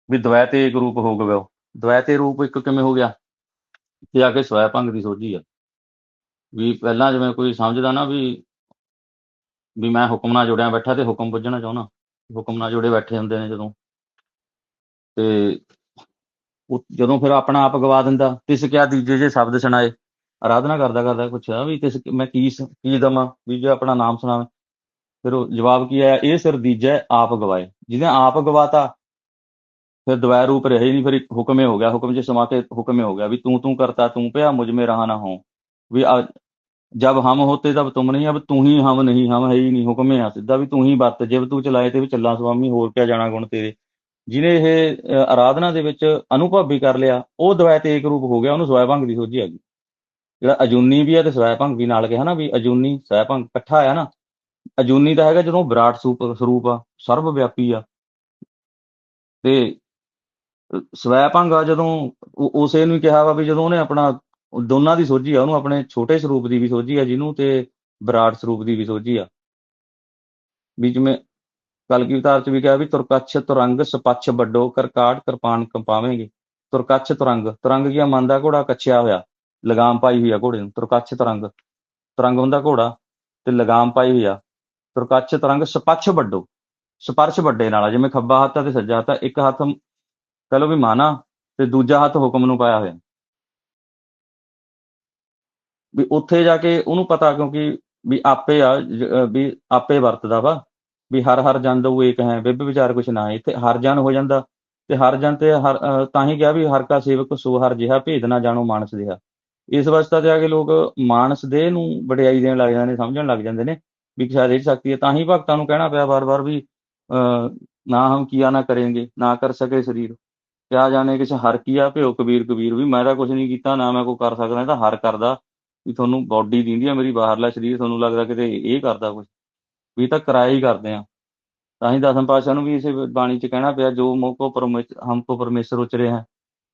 B: ਵੀ ਦਵੈਤੇ ਇੱਕ ਰੂਪ ਹੋ ਗਿਆ ਦਵੈਤੇ ਰੂਪ ਇੱਕ ਕਿਵੇਂ ਹੋ ਗਿਆ? ਤੇ ਆ ਕੇ ਸਵੈ ਭੰਗ ਦੀ ਸੋਝੀ ਆ। ਵੀ ਪਹਿਲਾਂ ਜਿਵੇਂ ਕੋਈ ਸਮਝਦਾ ਨਾ ਵੀ ਵੀ ਮੈਂ ਹੁਕਮ ਨਾਲ ਜੁੜਿਆ ਬੈਠਾ ਤੇ ਹੁਕਮ ਪੁੱਜਣਾ ਚਾਹੁੰਦਾ। ਹੁਕਮ ਨਾਲ ਜੁੜੇ ਬੈਠੇ ਹੁੰਦੇ ਨੇ ਜਦੋਂ। ਤੇ ਜਦੋਂ ਫਿਰ ਆਪਣਾ ਆਪ ਗਵਾ ਦਿੰਦਾ, ਤਿਸ ਕਿਆ ਦੀਜੇ ਜੇ ਸ਼ਬਦ ਸੁਣਾਏ। ਆਰਾਧਨਾ ਕਰਦਾ ਕਰਦਾ ਪੁੱਛਿਆ ਵੀ ਤਿਸ ਮੈਂ ਕੀ ਕੀ ਦਵਾਂ, ਵੀ ਜੇ ਆਪਣਾ ਨਾਮ ਸੁਣਾਵੇ। ਫਿਰ ਉਹ ਜਵਾਬ ਕੀ ਆਇਆ, ਇਹ ਸਿਰ ਦੀਜੈ ਆਪ ਗਵਾਏ। ਜਿਹਨੇ ਆਪ ਗਵਾਤਾ, ਫਿਰ ਦਵਾਇ ਰੂਪ ਰਹੇ ਨਹੀਂ, ਫਿਰ ਹੁਕਮੇ ਹੋ ਗਿਆ। ਹੁਕਮ ਚ ਸਮਾ ਕੇ ਹੁਕਮੇ ਹੋ ਗਿਆ ਵੀ ਤੂੰ ਤੂੰ ਕਰਤਾ, ਤੂੰ ਪਿਆ, ਮੁਝ ਮੇ ਰਹਾ ਨਾ ਹੋ ਵੀ ਜਬ ਹਮ ਹੋਤੇ, ਤਬ ਤੁਮ ਨਹੀਂ, ਅਬ ਤੂੰ ਹੀ ਹਮ ਨਹੀਂ, ਹਮ ਹੈ ਹੀ ਨਹੀਂ। ਹੁਕਮੇ ਆ ਸਿੱਧਾ ਵੀ ਤੂੰ ਹੀ ਵਰਤ, ਜਿਵ ਤੂੰ ਚਲਾਏ ਤੇ ਵੀ ਚੱਲਾ ਸੁਆਮੀ, ਹੋਰ ਕਿਆ ਜਾਣਾ ਗੁਣ ਤੇਰੇ। ਜਿਹਨੇ ਇਹ ਆਰਾਧਨਾ ਦੇ ਵਿੱਚ ਅਨੁਭਵ ਵੀ ਕਰ ਲਿਆ, ਉਹ ਦਵੈਤ ਏਕ ਰੂਪ ਹੋ ਗਿਆ, ਉਹਨੂੰ ਸਵੈ ਭੰਗ ਦੀ ਸੋਝੀ ਆ ਗਈ। ਜਿਹੜਾ ਅਜੂਨੀ ਵੀ ਆ ਤੇ ਸਵੈ ਭੰਗ ਵੀ ਨਾਲ ਕਿਹਾ ਨਾ ਵੀ ਅਜੂਨੀ, ਸਵੈ ਭੰਗ ਇਕੱਠਾ ਆ ਨਾ, ਅਜੂਨੀ ਤਾਂ ਹੈਗਾ ਜਦੋਂ ਵਿਰਾਟ ਸਰੂਪ ਸਰੂਪ ਆ ਸਰਵ ਵਿਆਪੀ ਆ। ਤੇ, ਸਵੈ ਭੰਗ ਆ ਜਦੋਂ ਉਸੇ ਨੂੰ ਹੀ ਕਿਹਾ ਵਾ ਵੀ ਜਦੋਂ ਉਹਨੇ ਆਪਣਾ ਦੋਨਾਂ ਦੀ ਸੋਝੀ ਆ, ਉਹਨੂੰ ਆਪਣੇ ਛੋਟੇ ਸਰੂਪ ਦੀ ਵੀ ਸੋਝੀ ਆ ਜਿਹਨੂੰ ਤੇ ਵਿਰਾਟ ਸਰੂਪ ਦੀ ਵੀ ਸੋਝੀ ਆ। ਵੀ ਜਿਵੇਂ ਕਲਗੀ ਅਵਤਾਰ ਚ ਵੀ ਕਿਹਾ ਵੀ ਤੁਰਕੱਛ ਤੁਰੰਗ ਸਪੱਛ ਵੱਡੋ ਕਰਕਾਟ ਕਿਰਪਾਨ ਕੰਪਾਵੇਂਗੇ ਤੁਰਕੱਛ ਤੁਰੰਗ ਤੁਰੰਗ ਕੀ ਆ? ਮਨ ਦਾ ਘੋੜਾ ਕੱਛਿਆ ਹੋਇਆ ਲਗਾਮ ਪਾਈ ਹੋਈ ਆ ਘੋੜੇ ਨੂੰ ਤੁਰਕੱਛ ਤੁਰੰਗ। ਤੁਰੰਗ ਹੁੰਦਾ ਘੋੜਾ ਤੇ ਲਗਾਮ ਪਾਈ ਹੋਈ ਆ। ਤੁਰਕੱਛ ਤੁਰੰਗ ਸਪੱਛ ਵੱਡੋ ਸਪਰਸ਼ ਵੱਡੇ ਨਾਲ ਆ, ਜਿਵੇਂ ਖੱਬਾ ਹੱਥ ਤੇ ਸੱਜਾ ਹੱਥ ਇੱਕ ਹੱਥ ਕਹ ਲਓ ਵੀ ਮਾਨਾ ਤੇ ਦੂਜਾ ਹੱਥ ਹੁਕਮ ਨੂੰ ਪਾਇਆ ਹੋਇਆ। ਵੀ ਉੱਥੇ ਜਾ ਕੇ ਉਹਨੂੰ ਪਤਾ ਕਿਉਂਕਿ ਵੀ ਆਪੇ ਆ ਵੀ ਆਪੇ ਵਰਤਦਾ ਵਾ। ਵੀ ਹਰ ਹਰ ਜਨ ਉਹ ਏਕ ਹੈ ਬਿਬ ਵਿਚਾਰ ਕੁਛ ਨਾ ਇੱਥੇ ਹਰ ਜਨ ਹੋ ਜਾਂਦਾ ਤੇ ਹਰ ਜਨ ਤੇ ਹਰ ਤਾਂ ਹੀ ਕਿਹਾ ਵੀ ਹਰ ਕਾ ਸੇਵਕ ਸੋ ਹਰ ਜਿਹਾ, ਭੇਦ ਨਾ ਜਾਣੋ ਮਾਨਸ ਦੇਹਾ। ਇਸ ਅਵਸਥਾ ਤੇ ਆ ਕੇ ਲੋਕ ਮਾਨਸ ਦੇ ਨੂੰ ਵਡਿਆਈ ਦੇਣ ਲੱਗ ਜਾਂਦੇ ਨੇ, ਸਮਝਣ ਲੱਗ ਜਾਂਦੇ ਨੇ ਵੀ ਸ਼ਾਇਦ ਇਹ ਸ਼ਕਤੀ ਹੈ। ਤਾਂ ਹੀ ਭਗਤਾਂ ਨੂੰ ਕਹਿਣਾ ਪਿਆ ਵਾਰ-ਵਾਰ ਵੀ, ਅਹ, ਨਾ ਹਮ ਕੀਆ ਨਾ ਕरेंगे ਨਾ ਕਰ ਸਕੇ ਸਰੀਰ। ਕਿਆ ਜਾਣੇ ਕਿਛ ਹਰ ਕੀਆ, ਭਿਓ ਕਬੀਰ ਕਬੀਰ ਵੀ, ਮੈਂ ਤਾਂ ਕੁਝ ਨਹੀਂ ਕੀਤਾ, ਨਾ ਮੈਂ ਕੋਈ ਕਰ ਸਕਦਾ, ਇਹ ਤਾਂ ਹਰ ਕਰਦਾ। ਵੀ ਤੁਹਾਨੂੰ ਬਾਡੀ ਦਿੰਦੀ ਆ ਮੇਰੀ, ਬਾਹਰਲਾ ਸਰੀਰ, ਤੁਹਾਨੂੰ ਲੱਗਦਾ ਕਿਤੇ ਇਹ ਕਰਦਾ ਕੁਝ ਵੀ ਤਾਂ ਕਿਰਾਇਆ ਹੀ ਕਰਦੇ ਆ। ਤਾਂ ਹੀ ਦਸਮ ਪਾਤਸ਼ਾਹ ਨੂੰ ਵੀ ਇਸੇ ਬਾਣੀ ਚ ਕਹਿਣਾ ਪਿਆ, ਜੋ ਮੋਕੋ ਪਰਮੇਸ਼ਰ ਹਮਕੋ ਪਰਮੇਸ਼ਰ ਉਚਰੇ ਹੈ,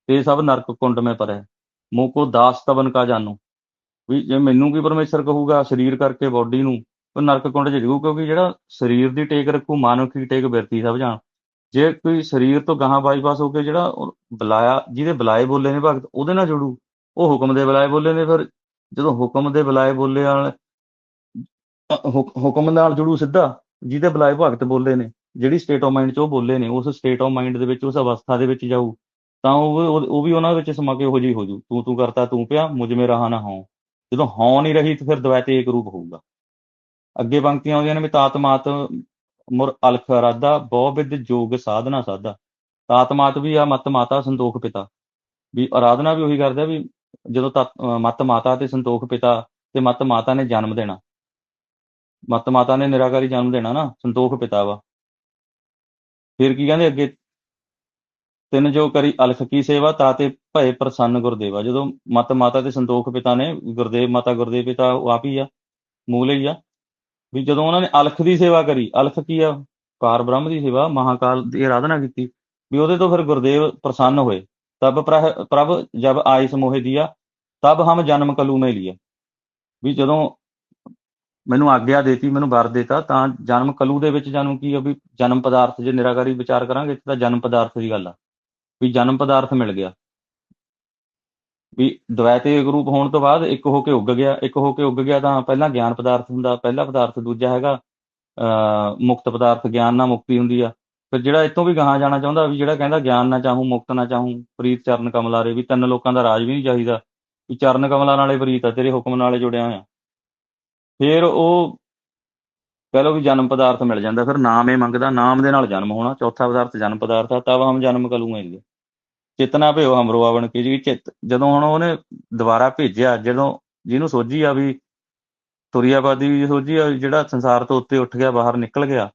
B: ਤੇ ਸਭ ਨਰਕ ਕੁੰਡ ਮੇ ਪਰੇ ਮੋਕੋ ਦਾਸ ਤਵਨ ਕਾ ਜਾਨੂ ਵੀ ਜੇ ਮੈਨੂੰ ਕੀ ਪਰਮੇਸ਼ਰ ਕਹੂਗਾ ਸਰੀਰ ਕਰਕੇ ਬਾਡੀ ਨੂੰ ਉਹ ਨਰਕ ਕੁੰਡ ਚ ਜੂ ਕਿਉਂਕਿ ਜਿਹੜਾ ਸਰੀਰ ਦੀ ਟੇਕ ਰੱਖੂ, ਮਾਨਵ ਦੀ ਟੇਕ ਬਿਰਤੀ ਸਭ ਜਾਣ। ਜੇ ਕੋਈ ਸਰੀਰ ਤੋਂ ਗਾਹਾਂ ਬਾਈਪਾਸ ਹੋ ਕੇ ਜਿਹੜਾ ਉਹ ਬੁਲਾਇਆ, ਜਿਹਦੇ ਬੁਲਾਏ ਬੋਲੇ ਨੇ ਭਗਤ, ਉਹਦੇ ਨਾਲ ਜੁੜੂ। ਉਹ ਹੁਕਮ ਦੇ ਬੁਲਾਏ ਬੋਲੇ ਨੇ ਫਿਰ, ਜਦੋਂ ਹੁਕਮ ਦੇ ਬੁਲਾਏ ਬੋਲੇ ਨਾਲ ਹੁਕ- ਹੁਕਮ ਨਾਲ ਜੁੜੂ ਸਿੱਧਾ, ਜਿਹਦੇ ਬੁਲਾਏ ਭਗਤ ਬੋਲੇ ਨੇ, ਜਿਹੜੀ ਸਟੇਟ ਆਫ ਮਾਈਂਡ ਚ ਉਹ ਬੋਲੇ ਨੇ, ਉਸ ਸਟੇਟ ਆਫ ਮਾਈਂਡ ਦੇ ਵਿੱਚ, ਉਸ ਅਵਸਥਾ ਦੇ ਵਿੱਚ ਜਾਊ, ਤਾਂ ਉਹ ਉਹ ਉਹ ਵੀ ਉਹਨਾਂ ਵਿੱਚ ਸਮਾ ਕੇ ਉਹੋ ਜਿਹੀ ਹੋ ਜੂ ਤੂੰ ਤੂੰ ਕਰਤਾ, ਤੂੰ ਪਿਆ, ਮੁਝ ਮੇ ਰਹਾ ਨਾ ਹਉ ਜਦੋਂ ਹਉ ਨਹੀਂ ਰਹੀ, ਤਾਂ ਫਿਰ ਦਵੈਤੇ ਏਕ ਰੂਪ ਹੋਊਗਾ। ਅੱਗੇ ਪੰਕਤੀਆਂ ਆਉਂਦੀਆਂ ਨੇ ਵੀ ਤਾਤਮਾਤ ਮੁਰ ਅਲਖ ਰਾਦਾ ਬਹੁ ਵਿਦ ਜੋਗ ਸਾਧਨਾ ਸਾਧਾ। ਤਾਤਮਾਤ ਵੀ ਆ ਮਤ ਮਾਤਾ, ਸੰਤੋਖ ਪਿਤਾ। ਵੀ ਆਰਾਧਨਾ ਵੀ ਉਹੀ ਕਰਦਾ ਵੀ ਜਦੋਂ ਤਤ- ਅਹ ਮਤ ਮਾਤਾ ਤੇ ਸੰਤੋਖ ਪਿਤਾ ਤੇ ਮਤ ਮਾਤਾ ਨੇ ਜਨਮ ਦੇਣਾ। ਮਤ ਮਾਤਾ ਨੇ ਨਿਰਾਕਾਰੀ ਜਨਮ ਦੇਣਾ ਨਾ, ਸੰਤੋਖ ਪਿਤਾ ਵਾ। ਫਿਰ ਕੀ ਕਹਿੰਦੇ ਅੱਗੇ? ਤਿੰਨ ਜੋ ਕਰੀ ਅਲਖ ਕੀ ਸੇਵਾ, ਤਾ ਤੇ ਭਏ ਪ੍ਰਸੰਨ ਗੁਰਦੇਵਾ। ਜਦੋਂ ਮਤ ਮਾਤਾ ਤੇ ਸੰਤੋਖ ਪਿਤਾ ਨੇ, ਗੁਰਦੇਵ ਮਾਤਾ, ਗੁਰਦੇਵ ਪਿਤਾ, ਉਹ ਆਪ ਹੀ ਆ ਮੂਲ ਹੀ ਆ। ਵੀ ਜਦੋਂ ਉਹਨਾਂ ਨੇ ਅਲਖ ਦੀ ਸੇਵਾ ਕਰੀ, ਅਲਖ ਕੀ ਆ? ਕਾਰ ਬ੍ਰਹਮ ਦੀ ਸੇਵਾ, ਮਹਾਕਾਲ ਦੀ ਆਰਾਧਨਾ ਕੀਤੀ। ਵੀ ਉਹਦੇ ਤੋਂ ਫਿਰ ਗੁਰਦੇਵ ਪ੍ਰਸੰਨ ਹੋਏ। ਤਬ ਪ੍ਰਭ ਜਬ ਆਇਸ ਮੋਹਿ ਦਿਆ, ਤਬ ਹਮ ਜਨਮ ਕਲੂ ਮੇ ਲਿਆ। ਵੀ ਜਦੋਂ ਮੈਨੂੰ ਆਗਿਆ ਦੇਤੀ, ਮੈਨੂੰ ਵਰ ਦੇਤਾ, ਤਾਂ ਜਨਮ ਕਲੂ ਦੇ ਵਿੱਚ ਜਨਮ ਕੀ ਆ ਵੀ ਜਨਮ ਪਦਾਰਥ ਜੇ ਨਿਰਾਕਾਰੀ ਵਿਚਾਰ ਕਰਾਂਗੇ ਤਾਂ ਜਨਮ ਪਦਾਰਥ ਦੀ ਗੱਲ ਆ, ਵੀ ਜਨਮ ਪਦਾਰਥ ਮਿਲ ਗਿਆ। ਵੀ ਦਵੈਤੇ ਰੂਪ ਹੋਣ ਤੋਂ ਬਾਅਦ ਇੱਕ ਹੋ ਕੇ ਉੱਗ ਗਿਆ, ਇੱਕ ਹੋ ਕੇ ਉੱਗ ਗਿਆ ਤਾਂ ਪਹਿਲਾਂ ਗਿਆਨ ਪਦਾਰਥ ਹੁੰਦਾ, ਪਹਿਲਾ ਪਦਾਰਥ ਦੂਜਾ ਹੈਗਾ ਅ ਮੁਕਤ ਪਦਾਰਥ, ਗਿਆਨ ਨਾਲ ਮੁਕਤੀ ਹੁੰਦੀ ਆ। ਫਿਰ ਜਿਹੜਾ ਇਤੋਂ ਵੀ ਗਾਹਾਂ ਜਾਣਾ ਚਾਹੁੰਦਾ, ਵੀ ਜਿਹੜਾ ਕਹਿੰਦਾ ਗਿਆਨ ਨਾ ਚਾਹੂੰ, ਮੁਕਤ ਨਾ ਚਾਹੂੰ, ਪ੍ਰੀਤ ਚਰਨ ਕਮਲਾਰੇ ਵੀ ਤਿੰਨ ਲੋਕਾਂ ਦਾ ਰਾਜ ਵੀ ਨਹੀਂ ਚਾਹੀਦਾ, ਵੀ ਚਰਨ ਕਮਲਾ ਨਾਲੇ ਪ੍ਰੀਤ ਆ, ਤੇਰੇ ਹੁਕਮ ਨਾਲੇ ਜੁੜਿਆ ਹੋਇਆ। ਫਿਰ ਉਹ ਕਹਿ ਲਓ ਵੀ ਜਨਮ ਪਦਾਰਥ ਮਿਲ ਜਾਂਦਾ ਫਿਰ ਨਾਮ ਇਹ ਮੰਗਦਾ ਨਾਮ ਦੇ ਨਾਲ ਜਨਮ ਹੋਣਾ ਚੌਥਾ ਪਦਾਰਥ ਜਨਮ ਪਦਾਰਥ ਆ ਤਬ ਹਮ ਜਨਮ ਕਲੂਗੇ ਜੀ। ਚੇਤਨਾ ਭਿਓ ਹਮਰੋ ਆਵਣ ਕੀ ਜੀ ਚਿੱਤ ਜਦੋਂ ਹੁਣ ਉਹਨੇ ਦੁਬਾਰਾ ਭੇਜਿਆ ਜਦੋਂ ਜਿਹਨੂੰ ਸੋਝੀ ਆ ਵੀ ਤੁਰਿਆਬਾਦੀ ਵੀ ਸੋਝੀ ਆ ਵੀ ਜਿਹੜਾ ਸੰਸਾਰ ਤੋਂ ਉੱਤੇ ਉੱਠ ਗਿਆ ਬਾਹਰ ਨਿਕਲ ਗਿਆ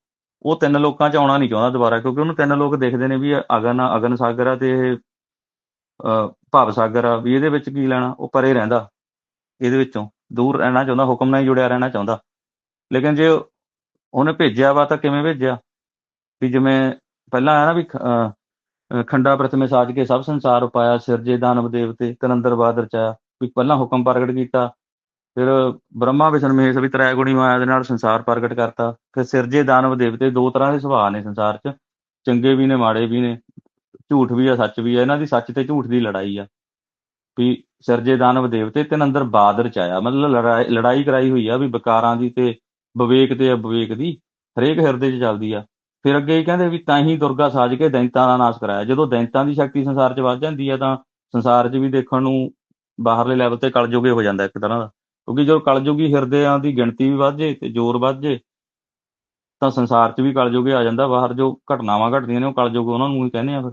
B: ਉਹ ਤਿੰਨ ਲੋਕਾਂ ਚ ਆਉਣਾ ਨਹੀਂ ਚਾਹੁੰਦਾ ਦੁਬਾਰਾ ਕਿਉਂਕਿ ਉਹਨੂੰ ਤਿੰਨ ਲੋਕ ਦੇਖਦੇ ਨੇ ਵੀ ਇਹ ਅਗਨ ਆ ਅਗਨ ਸਾਗਰ ਆ ਤੇ ਇਹ ਅਹ, ਭਵ ਸਾਗਰ ਆ ਵੀ ਇਹਦੇ ਵਿੱਚ ਕੀ ਲੈਣਾ ਉਹ ਪਰੇ ਰਹਿੰਦਾ ਇਹਦੇ ਵਿੱਚੋਂ। ਦੂਰ ਰਹਿਣਾ ਚਾਹੁੰਦਾ, ਹੁਕਮ ਨਾਲ ਹੀ ਜੁੜਿਆ ਰਹਿਣਾ ਚਾਹੁੰਦਾ। ਲੇਕਿਨ ਜੇ ਉਹਨੇ ਭੇਜਿਆ ਵਾ ਤਾਂ ਕਿਵੇਂ ਭੇਜਿਆ? ਵੀ ਜਿਵੇਂ ਪਹਿਲਾਂ ਆਇਆ ਨਾ ਵੀ ਖੰਡਾ ਪ੍ਰਥਮੇ ਸਾਜ ਕੇ ਸਭ ਸੰਸਾਰ ਉਪਾਇਆ, ਸਿਰਜੇ ਦਾਨਵ ਦੇਵਤੇ ਕਨੰਦਰ ਬਾਦ ਰਚਾਇਆ ਵੀ ਪਹਿਲਾਂ ਹੁਕਮ ਪ੍ਰਗਟ ਕੀਤਾ, ਫਿਰ ਬ੍ਰਹਮਾ, ਵਿਸ਼ਨ, ਮਹੇਸ਼ ਵੀ ਤ੍ਰੈ ਗੁਣੀ ਮਾਇਆ ਦੇ ਨਾਲ ਸੰਸਾਰ ਪ੍ਰਗਟ ਕਰਤਾ। ਫਿਰ ਸਿਰਜੇ ਦਾਨਵ ਦੇਵਤੇ ਦੋ ਤਰ੍ਹਾਂ ਦੇ ਸੁਭਾਅ ਨੇ ਸੰਸਾਰ 'ਚ। ਚੰਗੇ ਵੀ ਨੇ, ਮਾੜੇ ਵੀ ਨੇ, ਝੂਠ ਵੀ ਆ, ਸੱਚ ਵੀ ਆ, ਇਹਨਾਂ ਦੀ ਸੱਚ ਤੇ ਝੂਠ ਦੀ ਲੜਾਈ ਆ। ਵੀ ਸਿਰਜੇ ਦਾਨਵ ਦੇਵਤੇ ਤੇ ਅੰਦਰ ਚ ਆਇਆ, ਮਤਲਬ ਲੜਾਈ ਲੜਾਈ ਕਰਾਈ ਹੋਈ ਆ ਵੀ ਵਿਕਾਰਾਂ ਦੀ ਤੇ ਵਿਵੇਕ ਤੇ ਅਵਿਵੇਕ ਦੀ ਹਰੇਕ ਹਿਰਦੇ 'ਚ ਚੱਲਦੀ ਆ। ਫਿਰ ਅੱਗੇ ਇਹ ਕਹਿੰਦੇ ਵੀ ਤਾਂ ਹੀ ਦੁਰਗਾ ਸਾਜ ਕੇ ਦੈਂਤਾਂ ਦਾ ਨਾਸ਼ ਕਰਾਇਆ। ਜਦੋਂ ਦੈਂਤਾਂ ਦੀ ਸ਼ਕਤੀ ਸੰਸਾਰ 'ਚ ਵੱਧ ਜਾਂਦੀ ਆ ਤਾਂ ਸੰਸਾਰ 'ਚ ਵੀ ਦੇਖਣ ਨੂੰ ਬਾਹਰਲੇ ਲੈਵਲ ਤੇ ਕਲਯੁਗੇ ਹੋ ਜਾਂਦਾ ਇੱਕ ਤਰ੍ਹਾਂ ਦਾ। ਕਿਉਂਕਿ ਜਦੋਂ ਕਲਯੁਗੀ ਹਿਰਦਿਆਂ ਦੀ ਗਿਣਤੀ ਵੀ ਵੱਧ ਜੇ ਤੇ ਜ਼ੋਰ ਵੱਧ ਜੇ, ਤਾਂ ਸੰਸਾਰ 'ਚ ਵੀ ਕਲਯੁਗੇ ਆ ਜਾਂਦਾ। ਬਾਹਰ ਜੋ ਘਟਨਾਵਾਂ ਘਟਦੀਆਂ ਨੇ ਉਹ ਕਲਯੁਗ ਉਹਨਾਂ ਨੂੰ ਹੀ ਕਹਿੰਦੇ ਆ ਫਿਰ।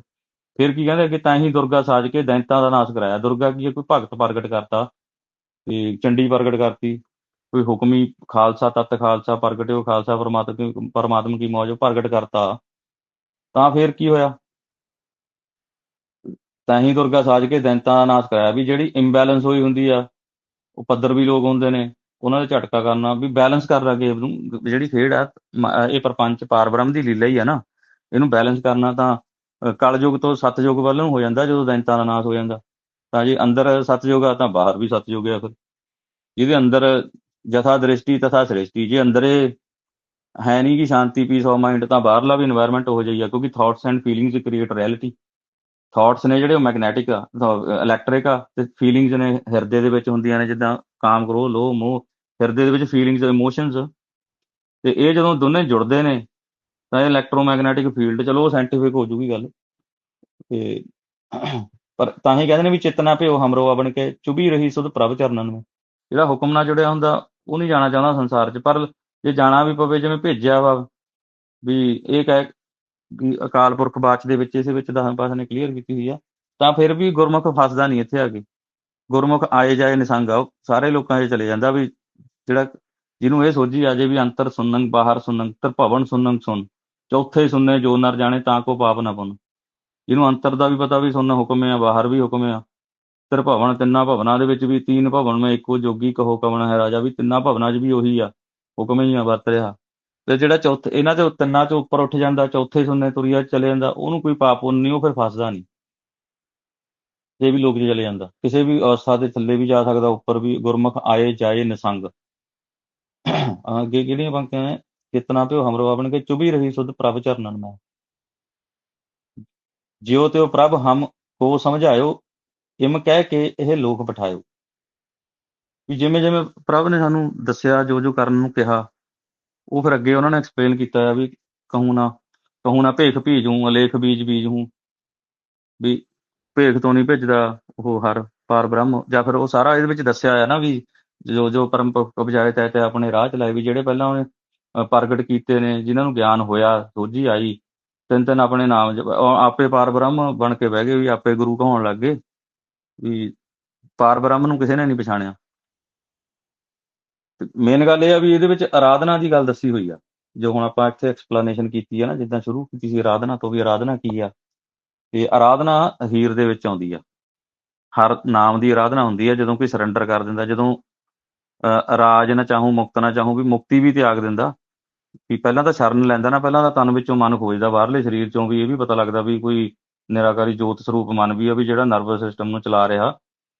B: ਫਿਰ ਕੀ ਕਹਿੰਦੇ ਕਿ ਤਾਂ ਹੀ ਦੁਰਗਾ ਸਾਜ ਕੇ ਦੈਂਤਾਂ ਦਾ ਨਾਸ਼ ਕਰਾਇਆ। ਦੁਰਗਾ ਕੀ ਹੈ? ਕੋਈ ਭਗਤ ਪ੍ਰਗਟ ਕਰਤਾ ਤੇ ਚੰਡੀ ਪ੍ਰਗਟ ਕਰਤੀ। ਕੋਈ ਹੁਕਮੀ ਖਾਲਸਾ ਤਤ ਖਾਲਸਾ ਪ੍ਰਗਟਿਓ, ਖਾਲਸਾ ਪਰਮਾਤਮਾ ਪਰਮਾਤਮਾ ਕੀ ਮੌਜ ਪ੍ਰਗਟ ਕਰਤਾ। ਤਾਂ ਫਿਰ ਕੀ ਹੋਇਆ? ਤਾਂ ਹੀ ਦੁਰਗਾ ਸਾਜ ਕੇ ਦੈਂਤਾਂ ਦਾ ਨਾਸ਼ ਕਰਾਇਆ। ਵੀ ਜਿਹੜੀ ਇੰਬੈਲੈਂਸ ਹੋਈ ਹੁੰਦੀ ਆ, ਉਹ ਪੱਧਰ ਵੀ ਲੋਕ ਹੁੰਦੇ ਨੇ, ਉਹਨਾਂ ਦਾ ਝਟਕਾ ਕਰਨਾ, ਵੀ ਬੈਲੈਂਸ ਕਰ ਲਾਗੇ ਨੂੰ ਜਿਹੜੀ ਖੇਡ ਆ ਇਹ ਪ੍ਰਪੰਚ ਪਾਰਬ੍ਰਹਮ ਦੀ ਲੀਲਾ ਹੀ ਆ ਨਾ, ਇਹਨੂੰ ਬੈਲੈਂਸ ਕਰਨਾ ਤਾਂ ਕਲਯੁਗ ਤੋਂ ਸਤਜੁਗ ਵੱਲ ਨੂੰ ਹੋ ਜਾਂਦਾ, ਜਦੋਂ ਦੈਂਤਾਂ ਦਾ ਨਾਸ ਹੋ ਜਾਂਦਾ। ਤਾਂ ਜੇ ਅੰਦਰ ਸਤਜੁਗ ਆ ਤਾਂ ਬਾਹਰ ਵੀ ਸਤਜੁਗ ਆ ਫਿਰ। ਜਿਹਦੇ ਅੰਦਰ ਜਥਾ ਦ੍ਰਿਸ਼ਟੀ ਤਥਾ ਸ੍ਰਿਸ਼ਟੀ, ਜੇ ਅੰਦਰੇ ਹੈ ਨਹੀਂ ਕਿ ਸ਼ਾਂਤੀ ਪੀਸ ਆਫ ਮਾਈਂਡ ਤਾਂ ਬਾਹਰਲਾ ਵੀ এনवायरमेंट ਹੋ ਜਾਈਆ ਕਿਉਂਕਿ thoughts and feelings create reality thoughts ਨੇ ਜਿਹੜੇ ਉਹ ਮੈਗਨੈਟਿਕ ਆ ਇਲੈਕਟ੍ਰਿਕ ਆ, ਤੇ ਫੀਲਿੰਗਸ ਨੇ ਹਿਰਦੇ ਦੇ ਵਿੱਚ ਹੁੰਦੀਆਂ ਨੇ, ਜਿੱਦਾਂ ਕਾਮ ਕਰੋ ਲੋਭ, ਮੋਹ। ਹਿਰਦੇ ਦੇ ਵਿੱਚ ਫੀਲਿੰਗਸ ਇਮੋਸ਼ਨਸ ਤੇ ਇਹ ਜਦੋਂ ਦੋਨੇ ਜੁੜਦੇ ਨੇ ਤਾਂ ਇਹ ਇਲੈਕਟ੍ਰੋਮੈਗਨੈਟਿਕ ਫੀਲਡ ਚਲੋ ਉਹ ਸਾਇੰਟੀਫਿਕ ਹੋ ਜੂਗੀ ਗੱਲ। ਤੇ ਪਰ ਤਾਂ ਹੀ ਕਹਿੰਦੇ ਨੇ ਵੀ ਚੇਤਨਾ ਭਿਓ ਹਮਰੋ ਬਣ ਕੇ, ਚੁਭੀ ਰਹੀ ਸੁਧ ਪ੍ਰਭ ਚਰਨਾਂ ਨੂੰ ਜਿਹੜਾ ਹੁਕਮ ਨਾਲ ਜੁੜਿਆ ਹੁੰਦਾ, ਉਹ ਨਹੀਂ ਜਾਣਾ ਚਾਹੁੰਦਾ ਸੰਸਾਰ 'ਚ, ਪਰ ਜੇ ਜਾਣਾ ਵੀ ਪਵੇ, ਜਿਵੇਂ ਭੇਜਿਆ ਵਾ, ਵੀ ਇਹ ਕਹਿ ਵੀ ਅਕਾਲ ਪੁਰਖ ਬਾਚ ਦੇ ਵਿੱਚ, ਇਸੇ ਵਿੱਚ ਦਸਮ ਪਾਸ ਨੇ ਕਲੀਅਰ ਕੀਤੀ ਹੋਈ ਆ, ਤਾਂ ਫਿਰ ਵੀ ਗੁਰਮੁਖ ਫਸਦਾ ਨਹੀਂ ਇੱਥੇ ਆ ਕੇ। ਗੁਰਮੁਖ ਆਏ ਜਾਏ ਨਿਸੰਗ ਆ, ਉਹ ਸਾਰੇ ਲੋਕਾਂ 'ਚ ਚਲੇ ਜਾਂਦਾ ਵੀ ਜਿਹੜਾ, ਜਿਹਨੂੰ ਇਹ ਸੋਝੀ ਆ ਜੇ ਵੀ ਅੰਤਰ ਸੁਨੰਗ, ਬਾਹਰ ਸੁਨੰਗ ਤਰ ਭਵਨ ਸੁਨੰਗ ਸੁਨ। ਚੌਥੇ ਸੁਨਨੇ ਜੋ ਨਰ ਜਾਣੇ ਤਾਂ ਕੋ ਪਾਪ ਨਾ ਪੁੰਨ। ਜਿਹਨੂੰ ਅੰਤਰ ਦਾ ਵੀ ਪਤਾ ਵੀ ਸੁਣਨਾ ਹੁਕਮ ਆ, ਬਾਹਰ ਵੀ ਹੁਕਮ ਆ, ਤੇਰ ਭਵਨ ਤਿੰਨਾਂ ਭਵਨਾਂ ਦੇ ਵਿੱਚ ਵੀ ਤੀਨ ਭਵਨ ਮੈਂ ਇੱਕੋ ਜੋਗੀ ਕਹੋ ਕਵਣ ਹੈ ਰਾਜਾ ਵੀ ਤਿੰਨਾਂ ਭਵਨਾਂ 'ਚ ਵੀ ਉਹੀ ਆ, ਹੁਕਮ ਹੀ ਆ ਵਰਤ ਰਿਹਾ। ਤੇ ਜਿਹੜਾ ਚੌਥੇ, ਇਹਨਾਂ ਦੇ ਤਿੰਨਾਂ 'ਚ ਉੱਪਰ ਉੱਠ ਜਾਂਦਾ, ਚੌਥੇ ਸੁੰਨੇ ਤੁਰਿਆ ਚਲੇ ਜਾਂਦਾ, ਉਹਨੂੰ ਕੋਈ ਪਾਪ ਪੁੰਨ ਨਹੀਂ, ਉਹ ਫਿਰ ਫਸਦਾ ਨਹੀਂ। ਇਹ ਵੀ ਲੋਕ 'ਚ ਚਲੇ ਜਾਂਦਾ। ਕਿਸੇ ਵੀ ਅਵਸਥਾ ਦੇ ਥੱਲੇ ਵੀ ਜਾ ਸਕਦਾ, ਉੱਪਰ ਵੀ ਗੁਰਮੁਖ ਆਏ, ਜਾਏ, ਨਿਸੰਗ। ਅੱਗੇ ਕਿਹੜੀਆਂ ਪੰਕਤੀਆਂ ਨੇ? ਕਿਤਨਾ ਪਿਓ ਹਮਰੋ ਆਪਣ ਕੇ ਚੁਭੀ ਰਹੀ ਸੁਧ ਪ੍ਰਭ ਚਰਨਨ ਮੈਂ। ਜਿਉ ਤਿਉ ਪ੍ਰਭ ਹਮ ਕੋ ਸਮਝਾਇਓ, ਇਮ ਕਹਿ ਕੇ ਇਹ ਲੋਕ ਪਠਾਇਓ ਵੀ ਜਿਵੇਂ ਜਿਵੇਂ ਪ੍ਰਭ ਨੇ ਸਾਨੂੰ ਦੱਸਿਆ, ਜੋ ਜੋ ਕਰਨ ਨੂੰ ਕਿਹਾ, ਉਹ ਫਿਰ ਅੱਗੇ ਉਹਨਾਂ ਨੇ ਐਕਸਪਲੇਨ ਕੀਤਾ ਆ ਵੀ ਕਹੂੰ ਨਾ ਕਹੂੰ ਨਾ ਭੇਖ ਭੀਜੂ, ਅਲੇਖ ਬੀਜ ਬੀਜ ਹੂੰ ਵੀ ਭੇਖ ਤੋਂ ਨਹੀਂ ਭੇਜਦਾ ਉਹ ਹਰ ਪਾਰ ਬ੍ਰਹਮ। ਜਾਂ ਫਿਰ ਉਹ ਸਾਰਾ ਇਹਦੇ ਵਿੱਚ ਦੱਸਿਆ ਹੈ ਨਾ ਵੀ ਜੋ ਜੋ ਪਰਮ ਉਪਜਾਏ ਤੈ ਤੇ ਆਪਣੇ ਰਾਹ ਚਲਾਏ ਵੀ ਜਿਹੜੇ ਪਹਿਲਾਂ ਉਹਨੇ ਪ੍ਰਗਟ ਕੀਤੇ ਨੇ ਜਿਨ੍ਹਾਂ ਨੂੰ ਗਿਆਨ ਹੋਇਆ ਸੋਝੀ ਆਈ। ਤਿੰਨ ਤਿੰਨ ਆਪਣੇ ਨਾਮ ਆਪੇ ਪਾਰ ਬ੍ਰਹਮ ਬਣ ਕੇ ਬਹਿ ਗਏ ਵੀ ਆਪੇ ਗੁਰੂ ਕਹਾਉਣ ਲੱਗ ਗਏ ਵੀ ਪਾਰ ਬ੍ਰਹਮ ਨੂੰ ਕਿਸੇ ਨੇ ਨਹੀਂ ਪਛਾਣਿਆ। ਮੇਨ ਗੱਲ ਇਹ ਆ ਵੀ ਇਹਦੇ ਵਿੱਚ ਆਰਾਧਨਾ ਦੀ ਗੱਲ ਦੱਸੀ ਹੋਈ ਆ। ਜੋ ਹੁਣ ਆਪਾਂ ਇੱਥੇ ਐਕਸਪਲੇਨੇਸ਼ਨ ਕੀਤੀ ਆ ਨਾ ਜਿੱਦਾਂ ਸ਼ੁਰੂ ਕੀਤੀ ਸੀ ਆਰਾਧਨਾ ਤੋਂ ਵੀ ਆਰਾਧਨਾ ਕੀ ਆ? ਤੇ ਆਰਾਧਨਾ ਹੀਰ ਦੇ ਵਿੱਚ ਆਉਂਦੀ ਆ। ਹਰ ਨਾਮ ਦੀ ਆਰਾਧਨਾ ਹੁੰਦੀ ਆ ਜਦੋਂ ਕੋਈ ਸਰੈਂਡਰ ਕਰ ਦਿੰਦਾ ਜਦੋਂ ਅ, ਰਾਜ ਨਾ ਚਾਹੂੰ ਮੁਕਤ ਨਾ ਚਾਹੂੰ ਵੀ ਮੁਕਤੀ ਵੀ ਤਿਆਗ ਦਿੰਦਾ। ਵੀ ਪਹਿਲਾਂ ਤਾਂ ਸ਼ਰਨ ਲੈਂਦਾ ਨਾ, ਪਹਿਲਾਂ ਤਾਂ ਤਨ ਵਿੱਚੋਂ ਮਨ ਖੋਜਦਾ, ਬਾਹਰਲੇ ਸਰੀਰ ਚੋਂ ਵੀ ਇਹ ਵੀ ਪਤਾ ਲੱਗਦਾ ਵੀ ਕੋਈ ਨਿਰਾਕਾਰੀ ਜੋਤ ਸਰੂਪ ਮਨ ਵੀ ਆ ਵੀ ਜਿਹੜਾ ਨਰਵਸ ਸਿਸਟਮ ਨੂੰ ਚਲਾ ਰਿਹਾ,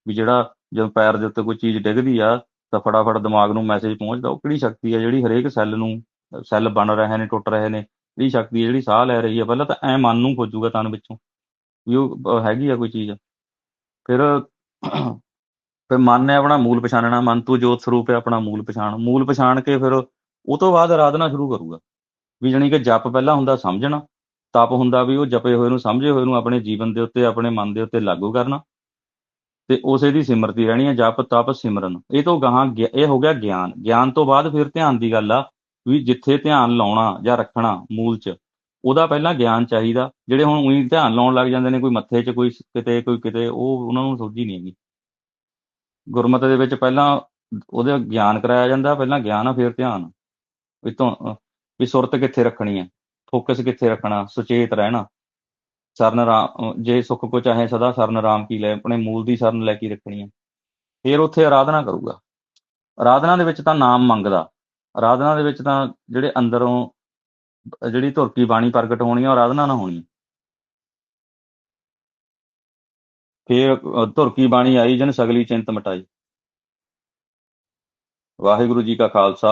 B: ਵੀ ਜਿਹੜਾ ਜਦੋਂ ਪੈਰ ਦੇ ਉੱਤੇ ਕੋਈ ਚੀਜ਼ ਡਿੱਗਦੀ ਆ, ਤਾਂ ਫਟਾਫਟ ਦਿਮਾਗ ਨੂੰ ਮੈਸੇਜ ਪਹੁੰਚਦਾ, ਉਹ ਕਿਹੜੀ ਸ਼ਕਤੀ ਆ ਜਿਹੜੀ ਹਰੇਕ ਸੈੱਲ ਨੂੰ ਸੈੱਲ ਬਣ ਰਹੇ ਨੇ, ਟੁੱਟ ਰਹੇ ਨੇ, ਕਿਹੜੀ ਸ਼ਕਤੀ ਆ ਜਿਹੜੀ ਸਾਹ ਲੈ ਰਹੀ ਆ, ਪਹਿਲਾਂ ਤਾਂ ਐ ਮਨ ਨੂੰ ਖੋਜੂਗਾ ਤਨ ਵਿੱਚੋਂ, ਵੀ ਉਹ ਹੈਗੀ ਆ ਕੋਈ ਚੀਜ਼। ਫਿਰ ਫਿਰ ਮਨ ਨੇ ਆਪਣਾ ਮੂਲ ਪਛਾਣਨਾ, ਮਨ ਤੋਂ ਜੋਤ ਸਰੂਪ ਹੈ ਆਪਣਾ ਮੂਲ ਪਛਾਣ ਮੂਲ ਪਛਾਣ ਕੇ ਫਿਰ ਉਹ ਤੋਂ ਬਾਅਦ ਆਰਾਧਨਾ ਸ਼ੁਰੂ ਕਰੂਗਾ। ਵੀ ਜਾਣੀ ਕਿ ਜਪ ਪਹਿਲਾਂ ਹੁੰਦਾ ਸਮਝਣਾ, ਤਪ ਹੁੰਦਾ ਵੀ ਉਹ ਜਪੇ ਹੋਏ ਨੂੰ ਸਮਝੇ ਹੋਏ ਨੂੰ ਆਪਣੇ ਜੀਵਨ ਦੇ ਉੱਤੇ, ਆਪਣੇ ਮਨ ਦੇ ਉੱਤੇ ਲਾਗੂ ਕਰਨਾ। ਤੇ ਉਸੇ ਦੀ ਸਿਮਰਤੀ ਰਹਿਣੀ ਹੈ ਜਪ, ਤਪ, ਸਿਮਰਨ। ਇਹ ਤੋਂ ਗਾਹਾਂ ਗਿ- ਇਹ ਹੋ ਗਿਆ ਗਿਆਨ। ਗਿਆਨ ਤੋਂ ਬਾਅਦ ਫਿਰ ਧਿਆਨ ਦੀ ਗੱਲ ਆ ਵੀ ਜਿੱਥੇ ਧਿਆਨ ਲਾਉਣਾ ਜਾਂ ਰੱਖਣਾ ਮੂਲ 'ਚ, ਉਹਦਾ ਪਹਿਲਾਂ ਗਿਆਨ ਚਾਹੀਦਾ। ਜਿਹੜੇ ਹੁਣ ਉਹੀ ਧਿਆਨ ਲਾਉਣ ਲੱਗ ਜਾਂਦੇ ਨੇ, ਕੋਈ ਮੱਥੇ 'ਚ ਕੋਈ ਕਿਤੇ ਕੋਈ ਕਿਤੇ, ਉਹ ਉਹਨਾਂ ਨੂੰ ਸੋਝੀ ਨਹੀਂ ਹੈਗੀ। ਗੁਰਮਤਿ ਦੇ ਵਿੱਚ ਪਹਿਲਾਂ ਉਹਦੇ ਗਿਆਨ ਕਰਾਇਆ ਜਾਂਦਾ, ਪਹਿਲਾਂ ਗਿਆਨ ਆ, ਫਿਰ ਧਿਆਨ। ਵੀ ਤੋਂ ਵੀ ਸੁਰਤ ਕਿੱਥੇ ਰੱਖਣੀ ਹੈ? ਫੋਕਸ ਕਿੱਥੇ ਰੱਖਣਾ? ਸੁਚੇਤ ਰਹਿਣਾ। ਸਰਨ ਰਾਮ ਜੇ ਸੁਖ ਕੋ ਚਾਹੇ ਸਦਾ ਸਰਨ ਰਾਮ ਕੀ ਲੈ ਆਪਣੇ ਮੂਲ ਦੀ ਸਰਨ ਲੈ ਕੇ ਰੱਖਣੀ ਹੈ। ਫਿਰ ਉੱਥੇ ਆਰਾਧਨਾ ਕਰੂਗਾ। ਆਰਾਧਨਾ ਦੇ ਵਿੱਚ ਤਾਂ ਨਾਮ ਮੰਗਦਾ। ਆਰਾਧਨਾ ਦੇ ਵਿੱਚ ਤਾਂ ਜਿਹੜੇ ਅੰਦਰੋਂ ਜਿਹੜੀ ਧੁਰ ਕੀ ਬਾਣੀ ਪ੍ਰਗਟ ਹੋਣੀ ਆ ਆਰਾਧਨਾ ਨਾ ਹੋਣੀ ਫਿਰ ਅ, ਧੁਰ ਕੀ ਬਾਣੀ ਆਈ ਜਨ ਸਗਲੀ ਚਿੰਤ ਮਟਾਈ। ਵਾਹਿਗੁਰੂ ਜੀ ਕਾ ਖਾਲਸਾ।